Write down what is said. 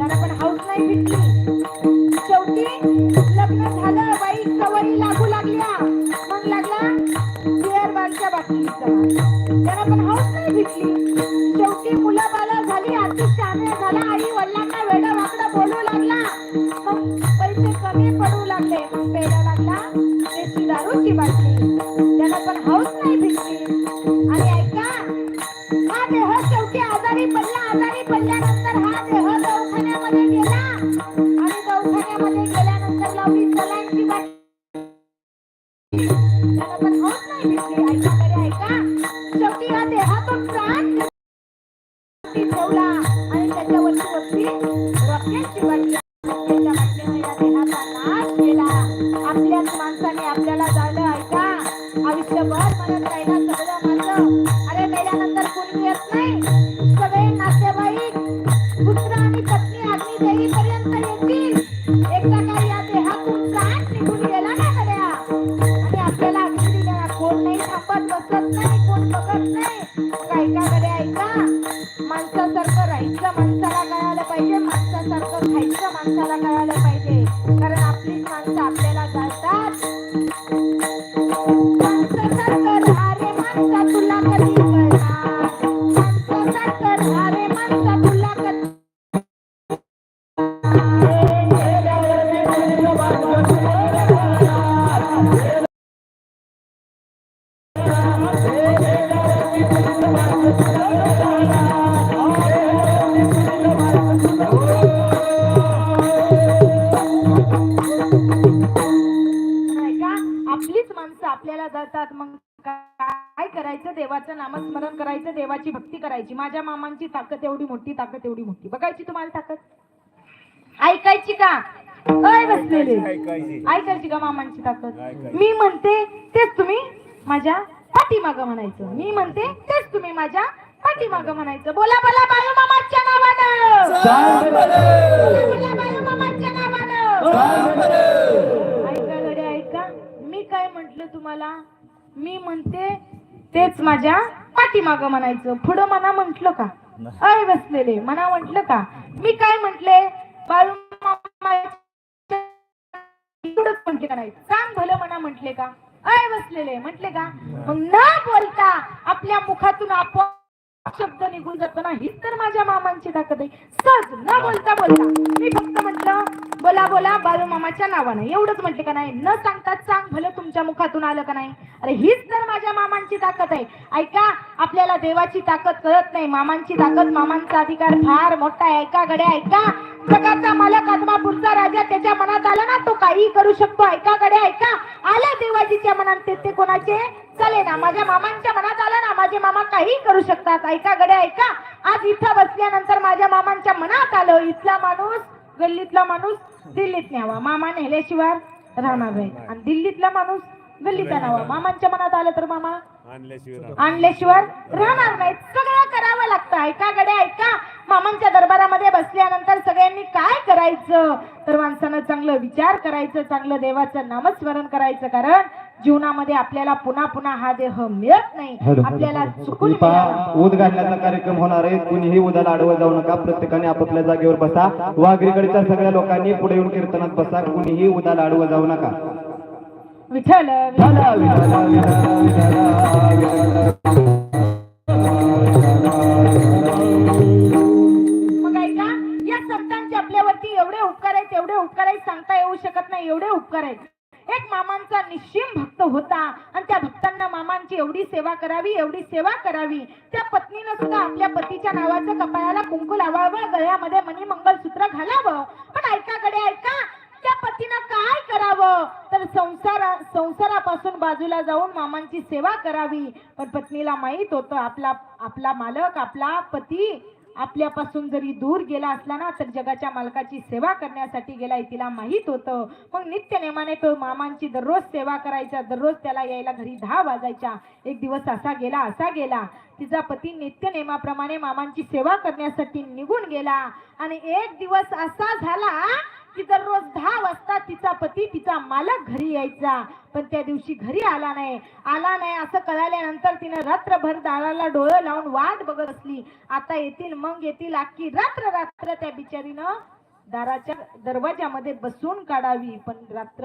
त्याला पण हाऊस नाही भेटली शेवटी लग्न झालं बाई सवयी लागू लागल्या. मग लागला बिअर बारच्या बाटलीचा त्याला पण हाऊस नाही भेटली शेवटी मुलं बाला झाली झाला आई वडिलांना वेडा वाकडा बोलू लागला. मग पैसे कमी पडू लागले. मग लागला देशी दारूची बाटली. त्याला पण हाऊस नाही भेटली आणि ऐका हा देह शेवटी आजारी पडला. आजारी पडल्यानंतर हा देह गेल्यानंतर लावली सलाईनची बाटली माणसाला कळायला पाहिजे. कारण आपलीच माणसं आपल्या जातात. मग काय करायचं? देवाचं नामस्मरण करायचं देवाची भक्ती करायची. माझ्या मामांची ताकद एवढी मोठी ताकद एवढी मोठी. बघायची तुम्हाला ताकद? ऐकायची का? काय बसलेले. ऐकायची. ऐकायची का मामांची ताकद. मी म्हणते तेच तुम्ही माझ्या पाठीमाग म्हणायचं. मी म्हणते तेच तुम्ही माझ्या पाठीमाग म्हणायचं. बोला बोला बाळू मामाच्या नावानं तुम्हाला? मी म्हणते तेच माझ्या पाठीमाग म्हणायचं. पुढं मना म्हंटल का? अय बसलेले मना म्हंटल का? मी काय म्हंटले? बाळू म्हटले का नाही? सांग भलं म्हणा म्हटले का? अय बसलेले म्हटले का? मग न बोलता आपल्या मुखातून आपोआप शब्द निघून जातो ना हीच तर माझ्या मामांची ताकद आहे. सहज न बोलता बोलता मी फक्त म्हटलं बोला बोला बालू मामाच्या नावानं. एवढंच म्हटलं का नाही? न सांगता सांग भलं तुमच्या मुखातून आलं का नाही? अरे हीच तर माझ्या मामांची ताकद आहे. ऐका आपल्याला देवाची ताकद कळत नाही मामांची ताकद मामांचा अधिकार फार मोठा आहे. ऐका गड्या ऐका. जगाचा मालक आदमापूरचा राजा त्याच्या मनात आला ना तो काही करू शकतो. ऐका गड्या ऐका. आल्या देवाजीच्या मनात ते कोणाचे? चाले ना माझ्या मामांच्या मनात आलं ना माझे मामा काही करू शकतात. ऐका गड्या ऐका. आज इथं बसल्यानंतर माझ्या मामांच्या मनात आलं इथला माणूस गल्लीतला माणूस दिल्लीत न्यावा. मामा नेल्याशिवाय राहणार नाही. आणि दिल्लीतला माणूस गल्लीत आणावा. मामांच्या मनात आलं तर मामा आणल्याशिवाय राहणार नाही. सगळं करावं लागतं. ऐका गड्या ऐका. मामांच्या दरबारामध्ये बसल्यानंतर सगळ्यांनी काय करायचं? तर माणसानं चांगलं विचार करायचं चांगलं देवाचं नामस्मरण करायचं. कारण जीवनामध्ये आपल्याला पुन्हा पुन्हा हा देह मिळत नाही. आपल्याला चुकून. ऊद घालण्याचा कार्यक्रम होणार आहे. कुणीही उद्याला आडवं जाऊ नका. प्रत्येकाने आपापल्या जागेवर बसा. वाघरीकडच्या सगळ्या लोकांनी पुढे येऊन कीर्तनात बसा. कुणीही उद्याला आडवं जाऊ नका. विठ्ठल मग ऐका या संतांचे आपल्यावरती एवढे उपकार आहेत एवढे उपकार आहेत सांगता येऊ शकत नाही एवढे उपकार आहेत. एक मामांचा निश्चिम भक्त होता. आणि त्या भक्तांना मामांची एवढी सेवा करावी एवढी सेवा करावी. त्या पत्नीनं सुद्धा आपल्या पतीच्या नावाचं कपाळाला कुंकू लावावं गळ्यामध्ये मनी मंगलसूत्र घालावं. पण ऐकाकडे ऐका. त्या पतीनं काय करावं? तर संसार संसारापासून बाजूला जाऊन मामांची सेवा करावी. पण पत्नीला माहीत होतं आपला आपला मालक आपला पती आपल्यापासून जरी दूर गेला असला ना तर जगाच्या मालकाची सेवा करण्यासाठी गेलाय तिला माहीत होतं. मग नित्य नेमाने तो मामांची दररोज सेवा करायचा दररोज त्याला यायला घरी दहा वाजायच्या. एक दिवस असा गेला असा गेला. तिचा पती नित्य नेमाप्रमाणे मामांची सेवा करण्यासाठी निघून गेला. आणि एक दिवस असा झाला की दररोज दहा वाजता तिचा पती तिचा मालक घरी यायचा पण त्या दिवशी घरी आला नाही. आला नाही असं कळाल्यानंतर तिनं रात्रभर दाराला डोळं लावून वाट बघत असली आता येतील मग येतील अख्खी रात्र रात्र त्या बिचारीनं दाराच्या दरवाजामध्ये बसून काढावी. पण रात्र